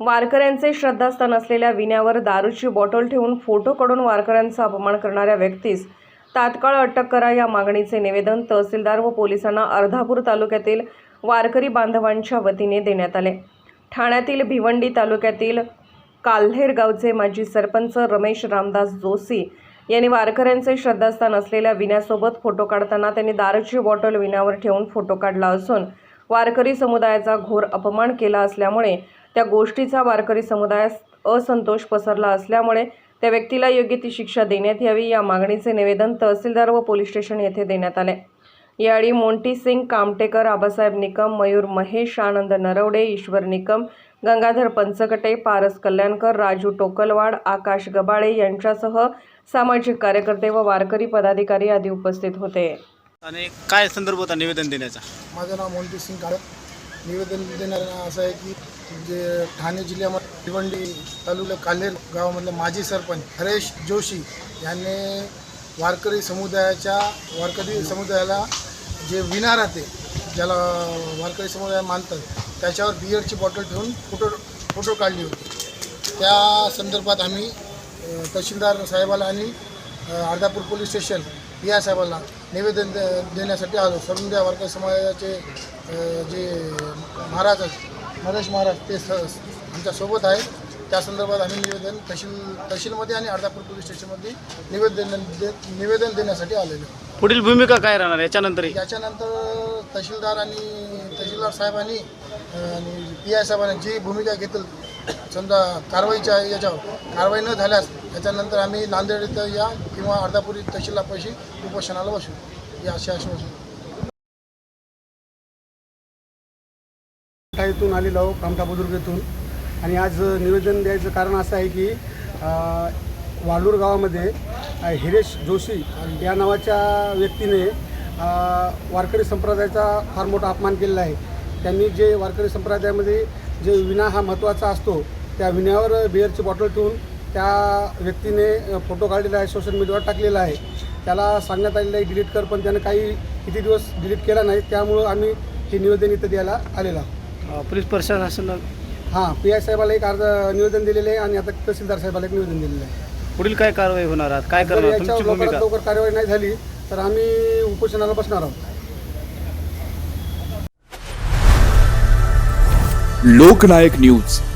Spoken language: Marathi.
वारकऱ्यांचे श्रद्धास्थान असलेल्या विण्यावर दारूची बॉटल ठेवून फोटो काढून वारकऱ्यांचा अपमान करणाऱ्या व्यक्तीस तात्काळ अटक करा या मागणीचे निवेदन तहसीलदार व पोलिसांना अर्धापूर तालुक्यातील वारकरी बांधवांच्या वतीने देण्यात आले. ठाण्यातील भिवंडी तालुक्यातील काल्हेर गावचे माजी सरपंच रमेश रामदास जोशी यांनी वारकऱ्यांचे श्रद्धास्थान असलेल्या विण्यासोबत फोटो काढताना त्यांनी दारूची बॉटल विण्यावर ठेवून फोटो काढला असून वारकरी समुदायाचा घोर अपमान केला असल्यामुळे त्या गोष्टीचा वारकरी समुदायास असंतोष पसरला असल्यामुळे त्या व्यक्तीला योग्य ती शिक्षा देण्यात यावी या मागणीचे निवेदन तहसीलदार व पोलीस स्टेशन येथे देण्यात आले. यावेळी मोंटी सिंग कामटेकर आबासाहेब निकम मयूर महेश आनंद नरवडे ईश्वर निकम गंगाधर पंचकटे पारस कल्याणकर राजू टोकलवाड आकाश गबाळे यांच्यासह सामाजिक कार्यकर्ते व वारकरी पदाधिकारी आदी उपस्थित होते. आणि काय संदर्भ होता निवेदन देण्याचा? माझं नाव मोंटी सिंग निवेदन देणार असं आहे की जे ठाणे जिल्ह्यामध्ये भिवंडी तालुक्यात कालेर गावामधले माजी सरपंच हरेश जोशी यांनी वारकरी समुदायाच्या वारकरी समुदायाला जे विना राहते ज्याला वारकरी समुदाय मानतात त्याच्यावर बियरची बॉटल ठेवून फोटो फोटो काढली होती. त्या संदर्भात आम्ही तहसीलदार साहेबाला आणि अर्धापूर पोलीस स्टेशन या साहेबांना निवेदन दे- देण्यासाठी आलो. सरुंद्या वारकरी समाजाचे जे महाराज आहेत नरेश महाराज ते स आमच्यासोबत आहेत. त्या संदर्भात आम्ही निवेदन तहसील तहसीलमध्ये आणि अर्धापूर पोलीस स्टेशनमध्ये निवेदन दे निवेदन देण्यासाठी आलेलो. पुढील भूमिका काय राहणार याच्यानंतरही? याच्यानंतर तहसीलदार आणि तहसीलदार साहेबांनी आणि पी आय साहेबांनी जी भूमिका घेतील समजा कारवाईच्या याच्यावर कारवाई न झाल्यास त्याच्यानंतर आम्ही नांदेड इथं या किंवा अर्धापुरी तहसीलापाशी उपोषणाला बसू या असे आश्वासन इथून आलेलो आहो कामठा बुजुर्ग येथून आणि आज निवेदन द्यायचं कारण असं आहे की वालूर गावामध्ये हिरेश जोशी या नावाच्या व्यक्तीने वारकरी संप्रदायाचा फार मोठा अपमान केलेला आहे. त्यांनी जे वारकरी संप्रदायामध्ये जे विना हा महत्त्वाचा असतो त्या विण्यावर बिअरची बॉटल ठेवून त्या व्यक्तीने फोटो काढलेला आहे सोशल मीडियावर टाकलेला आहे. त्याला सांगण्यात आलेलं आहे डिलीट कर पण त्यानं काही किती दिवस डिलीट केला नाही त्यामुळं आम्ही हे निवेदन इथं द्यायला आलेलो आहोत. पोलीस प्रशासनाला हां पी आय साहेबाला एक अर्ज निवेदन दिलेले आहे आणि आता तहसीलदार साहेबाला एक निवेदन दिलेलं आहे. पुढील काय कारवाई होणार आहात? काय जर करणार? याच्यावर तुमची लवकरात भूमिका लवकर कारवाई नाही झाली तर आम्ही उपोषणाला बसणार आहोत. लोकनायक न्यूज.